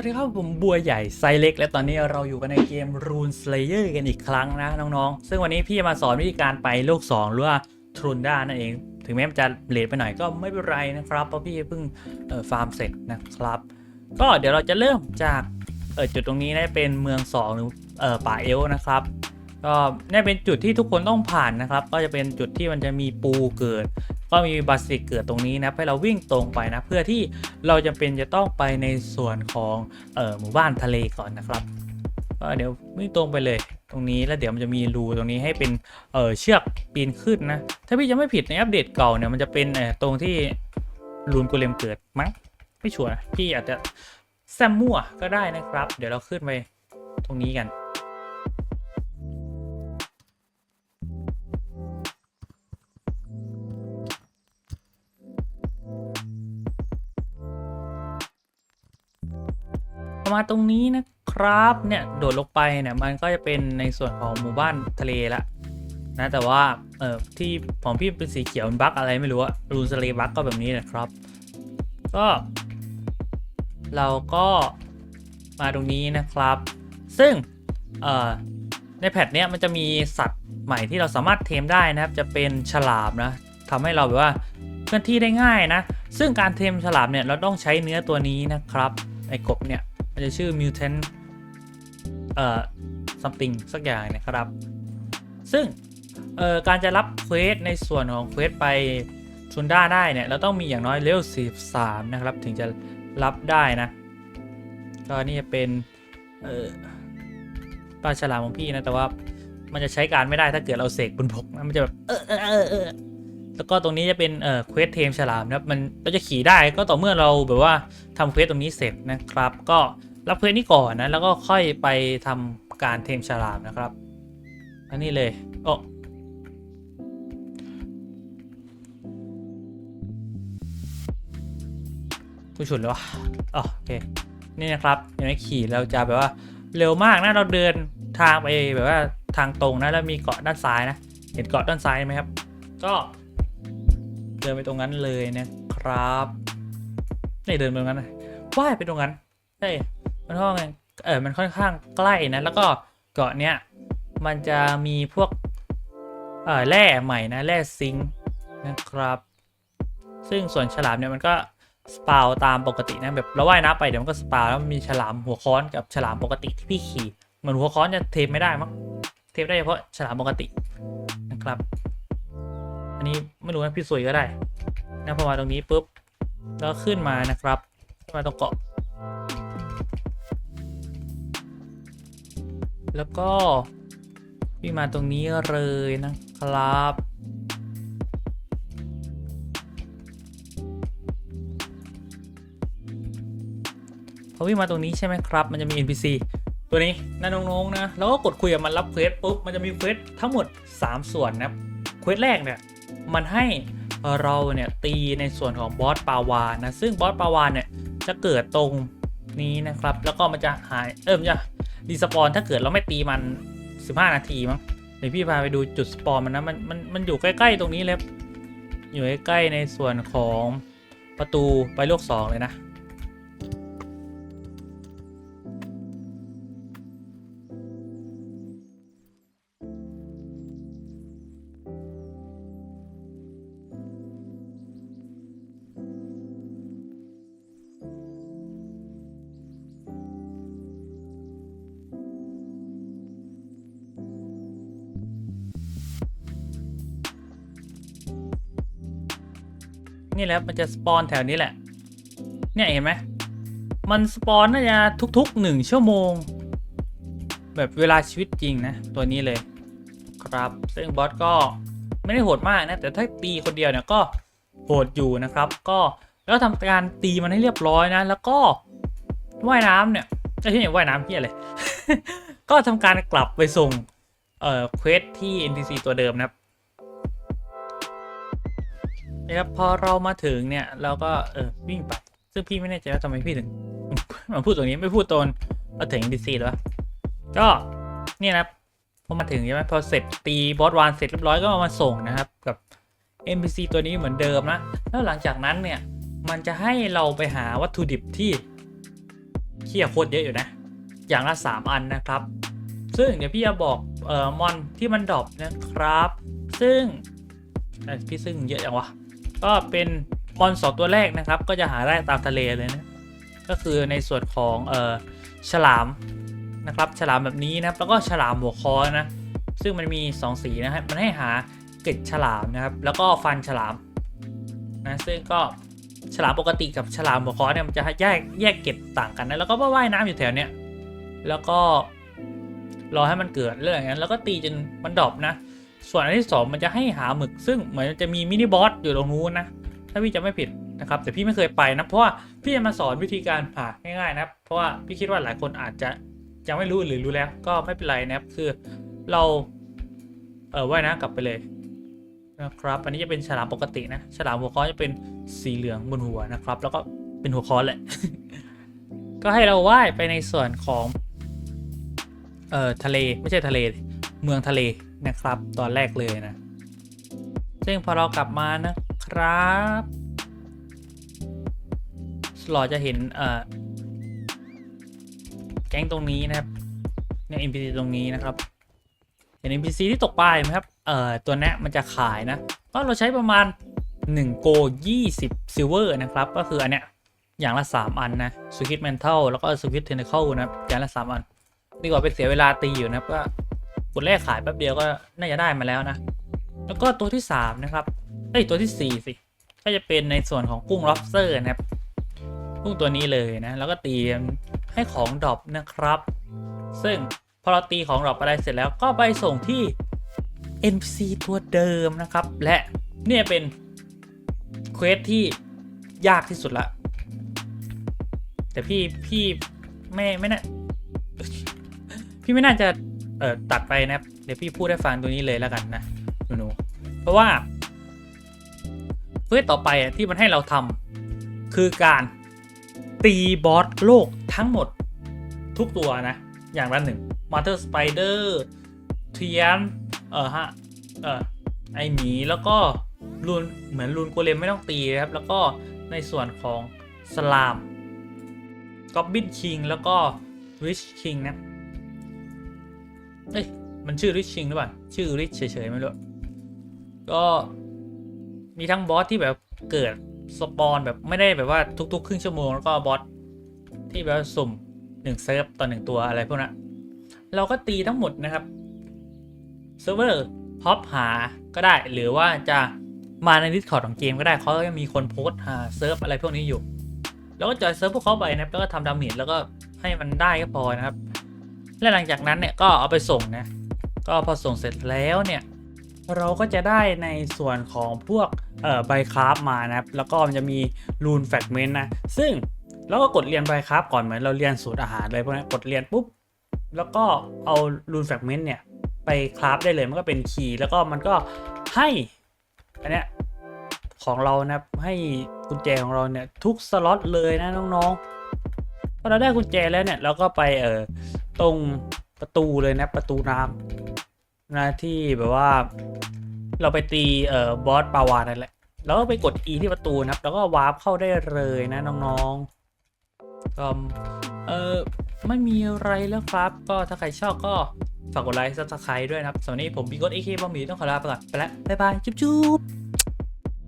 วัสดีครับผมบัวใหญ่ไซเล็ก และตอนนี้เราอยู่กันในเกม Rune Slayer กันอีกครั้งนะน้องๆ ซึ่งวันนี้พี่จะมาสอนวิธีการไปโลก 2 หรือว่าทรูนด้านั่นเอง ถึงแม้มันจะเลทไปหน่อยก็ไม่เป็นไรนะครับ เพราะพี่เพิ่งฟาร์มเสร็จนะครับ ก็เดี๋ยวเราจะเริ่มจากจุดตรงนี้นะเป็นเมือง 2 หรือป่าเอลนะครับก็นี่เป็นจุดที่ทุกคนต้องผ่านนะครับ ก็จะเป็นจุดที่มันจะมีปูเกิด ก็มีบาสิกเกิดตรงนี้นะให้เราวิ่งตรงไปนะเพื่อที่เราจะเป็นจะต้องไปในส่วนของเออหมู่บ้านทะเลก่อนนะครับก็เดี๋ยววิ่งตรงไปเลยตรงนี้แล้วเดี๋ยวมันจะมีรูตรงนี้ให้เป็นเออเชือกปีนขึ้นนะ ถ้าพี่จะไม่ผิดในอัปเดตเก่าเนี่ยมันจะเป็นเออตรงที่รูนกูเลมเกิดมั้งไม่ชัวร์นพี่อาจจะแซมมั่วก็ได้นะครับ เดี๋ยวเราขึ้นไปตรงนี้กัน พอมาตรงนี้นะครับเนี่ยโดดลงไปเนี่ยมันก็จะเป็นในส่วนของหมู่บ้านทะเลละนะแต่ว่าเออที่ของพี่เป็นสีเขียวมันบั๊กอะไรไม่รู้อะรูนสเลบั๊กก็แบบนี้นะครับ ก็ เราก็มาตรงนี้นะครับ ซึ่งเอ่อในแพทเนี้ยมันจะมีสัตว์ใหม่ที่เราสามารถเทมได้นะครับ จะเป็นฉลามนะทำให้เราแบบว่าเคลื่อนที่ได้ง่ายนะ ซึ่งการเทมฉลามเนี่ยเราต้องใช้เนื้อตัวนี้นะครับไอ้กบเนี่ย มันจะชื่อ mutant เอ่อ something สักอย่างนะครับ ซึ่งเอ่อการจะรับเควสในส่วนของเควสไปชุนด้าได้เนี่ย เราต้องมีอย่างน้อยเลเวล43 นะครับ ถึงจะรับได้นะ ก็นี่จะเป็นเอ่อปลาฉลามของพี่นะ แต่ว่ามันจะใช้การไม่ได้ถ้าเกิดเราเสกบนบกนะมันจะแบบเออเออเออแล้วก็ตรงนี้จะเป็นเอ่อเควสเทมฉลามนะครับมันเราจะขี่ได้ก็ต่อเมื่อเราแบบว่าทำเควสตรงนี้เสร็จนะครับ ก็ รับเควสนี้ก่อนนะ แล้วก็ค่อยไปทำการเทมฉลามนะครับ อันนี้เลยโอ้ผู้ฉุนเลยวะอ๋อโอเค นี่นะครับอย่างนี้ขี่เราจะแบบว่าเร็วมากนะเราเดินทางไปแบบว่าทางตรงนะแล้วมีเกาะด้านซ้ายนะ เห็นเกาะด้านซ้ายไหมครับ ก็เดินไปตรงนั้นเลยนะครับนี่เดินไปตรงนั้นนะว่ายไปตรงนั้นใช่ มันห้องเออมันค่อนข้างใกล้นะ แล้วก็เกาะเนี้ยมันจะมีพวกเออแร่ใหม่นะแร่ซิงค์นะครับ ซึ่งส่วนฉลามเนี่ยมันก็สปาวตามปกตินะแบบเราว่ายน้ำไปเดี๋ยวมันก็สปาวแล้วมันมีฉลามหัวค้อนกับฉลามปกติที่พี่ขี่เหมือนหัวค้อนจะเทมไม่ได้มั้งเทมได้เฉพาะฉลามปกตินะครับ อันนี้ไม่รู้นะพี่สวยก็ได้นะพอมาตรงนี้ปุ๊บแล้วขึ้นมานะครับขึ้นมาตรงเกาะ แล้วก็วิ่งมาตรงนี้เลยนะครับ พอวิ่งมาตรงนี้ใช่ไหมครับ มันจะมี NPC ตัวนี้นะน้องๆนะ แล้วก็กดคุยกับมันรับเควสปุ๊บ มันจะมีเควสทั้งหมด 3 ส่วนนะเควสแรกเนี่ย มันให้เราเนี่ยตีในส่วนของบอสปาวานะซึ่งบอสปาวานเนี่ยจะเกิดตรงนี้นะครับ แล้วก็มันจะหาย เออมันจะ รีสปอนถ้าเกิดเราไม่ตีมัน 15 นาทีมั้งเดี๋ยวพี่พาไปดูจุดสปอนมันนะมันมันมันอยู่ใกล้ๆตรงนี้เลยอยู่ใกล้ๆในส่วนของประตูไปโลกสองเลยนะ นี่แหละมันจะสปอนแถวนี้แหละ เนี่ยเห็นไหมมันสปอนน่าจะทุกๆหนึ่งชั่วโมง แบบเวลาชีวิตจริงนะ ตัวนี้เลย ครับซึ่งบอสก็ไม่ได้โหดมากนะ แต่ถ้าตีคนเดียวเนี่ยก็โหดอยู่นะครับ ก็แล้วทำการตีมันให้เรียบร้อยนะ แล้วก็ว่ายน้ำเนี่ยไม่ใช่ว่ายน้ำเพี้ยเลยก็ทำการกลับไปส่งเอ่อเควสที่ NPC ตัวเดิมนะครับ นะครับพอเรามาถึงเนี่ยเราก็เออวิ่งไป ซึ่งพี่ไม่แน่ใจว่าทำไมพี่ถึง มาพูดตรงนี้ไม่พูดตอนมาถึงดีซีหรอก็เนี่ยนะครับพอมาถึงใช่ไหมพอเสร็จตีบอสวานเสร็จเรียบร้อยก็เอามาส่งนะครับ กับ NPC ตัวนี้เหมือนเดิมนะ แล้วหลังจากนั้นเนี่ย มันจะให้เราไปหาวัตถุดิบที่เคี่ยโคตรเยอะอยู่นะ อย่างละ 3 อันนะครับ ซึ่งเดี๋ยวพี่จะบอกเอ่อมอนที่มันดรอปนะครับ ซึ่งเอ้พี่ซึ่งเยอะจังวะ ก็เป็นมอนสองตัวแรกนะครับ ก็จะหาได้ตามทะเลเลยนะก็คือในส่วนของเอ่อฉลามนะครับฉลามแบบนี้นะครับแล้วก็ฉลามหัวคอนะซึ่งมันมี 2 สีนะครับมันให้หาเกล็ดฉลามนะครับ แล้วก็ฟันฉลามนะซึ่งก็ฉลามปกติกับฉลามหัวคอเนี่ยมันจะแยกแยกเกล็ดต่างกันนะแล้วก็ว่ายน้ำอยู่แถวเนี้ยแล้วก็รอให้มันเกิดเรื่องอย่างนั้นแล้วก็ตีจนมันดรอปนะ ส่วนอันที่สองมันจะให้หาหมึกซึ่งเหมือนจะมีมินิบอสอยู่ตรงนู้นนะ ถ้าพี่จะไม่ผิดนะครับ แต่พี่ไม่เคยไปนะ เพราะว่าพี่จะมาสอนวิธีการผ่าง่ายๆนะครับ เพราะว่าพี่คิดว่าหลายคนอาจจะยังไม่รู้หรือรู้แล้ว ก็ไม่เป็นไรนะครับ คือเราเออว่ายน้ำกลับไปเลยนะครับ อันนี้จะเป็นฉลามปกตินะ ฉลามหัวค้อนจะเป็นสีเหลืองบนหัวนะครับ แล้วก็เป็นหัวค้อนแหละ ก็ให้เราว่ายไปในส่วนของเอ่อทะเลไม่ใช่ทะเล เมืองทะเล นะครับ ตอนแรกเลยนะ ซึ่งพอเรากลับมานะครับหลอจะเห็นเอ่อแก๊งตรงนี้นะครับเนี่ย NPC ตรงนี้นะครับเห็น NPC ที่ตกปลาไหมครับเอ่อตัวนี้มันจะขายนะก็เราใช้ประมาณ1โก20ซิลเวอร์นะครับ ก็คืออันเนี้ยอย่างละ 3 อันนะสวิตเมนเทลแล้วก็สวิตเทนเคิลนะอย่างละ 3 อัน ดีกว่าไปเสียเวลาตีอยู่นะครับก็ กดแรกขายแป๊บเดียวก็น่าจะได้มาแล้วนะ แล้วก็ตัวที่ 3 นะครับเอ้ตัวที่ 4 สิ ก็จะเป็นในส่วนของกุ้ง lobster นะครับ กุ้งตัวนี้เลยนะ แล้วก็ตีให้ของดรอปนะครับ ซึ่งพอเราตีของดรอปอะไรเสร็จแล้วก็ไปส่งที่ NPC ตัวเดิมนะครับ และเนี่ยเป็นเควสที่ยากที่สุดละ แต่พี่พี่ไม่ไม่น่าพี่ไม่น่าจะ เอ่อตัดไปนะครับเดี๋ยวพี่พูดให้ฟังตัวนี้เลยแล้วกันนะหนูเพราะว่าเพื่อต่อไปอะที่มันให้เราทำคือการตีบอสโลกทั้งหมดทุกตัวนะ อย่างละหนึ่งมาเตอร์สไปเดอร์เทียนเออฮะเออไอหมีแล้วก็รูนเหมือนรูนโกเลมไม่ต้องตีนะครับ แล้วก็ในส่วนของสลามก็อบบินคิงแล้วก็ริชคิงนะ เอ้ยมันชื่อริชชิงหรือเปล่าชื่อริชเฉยๆไม่รู้ก็มีทั้งบอสที่แบบเกิดสปอนแบบไม่ได้แบบว่าทุกๆ ครึ่งชั่วโมงแล้วก็บอสที่แบบสุ่มหนึ่งเซิร์ฟต่อหนึ่งตัวอะไรพวกนั้นเราก็ตีทั้งหมดนะครับเซิร์ฟเวอร์พอปหาก็ได้หรือว่าจะมาในดิสคอร์ดของเกมก็ได้เขาก็มีคนโพสต์หาเซิร์ฟอะไรพวกนี้อยู่ แล้วก็จอยเซิร์ฟพวกเขาไปนะครับแล้วก็ทำดาเมจแล้วก็ให้มันได้ก็พอนะครับ และหลังจากนั้นเนี่ยก็เอาไปส่งนะ ก็พอส่งเสร็จแล้วเนี่ยเราก็จะได้ในส่วนของพวกใบคราฟมานะครับแล้วก็มันจะมีรูนแฟกเมนต์นะ ซึ่งเราก็กดเรียนใบคราฟก่อนเหมือนเราเรียนสูตรอาหารเลยพวกนี้กดเรียนปุ๊บแล้วก็เอารูนแฟกเมนต์เนี่ยไปคราฟได้เลยมันก็เป็นคีย์แล้วก็มันก็ให้อันเนี้ยของเรานะครับให้กุญแจของเราเนี่ยทุกสล็อตเลยนะน้องๆพอเราได้กุญแจแล้วเนี่ยเราก็ไปเออ ตรงประตูเลยนะประตูน้ำนะที่แบบว่า เราไปตีเอ่อบอสปาวานั่นแหละแล้วก็ไปกด E ที่ประตูนะครับ แล้วก็วาร์ปเข้าได้เลยนะน้องๆก็เออไม่มีอะไรแล้วครับ ก็ถ้าใครชอบก็ฝากกดไลค์ซับสไครต์ด้วยนะครับสำหรับวันนี้ผมบีกดเอเคบอมบีต้องขอลาไปก่อนไปแล้วบ๊ายบายจุ๊บ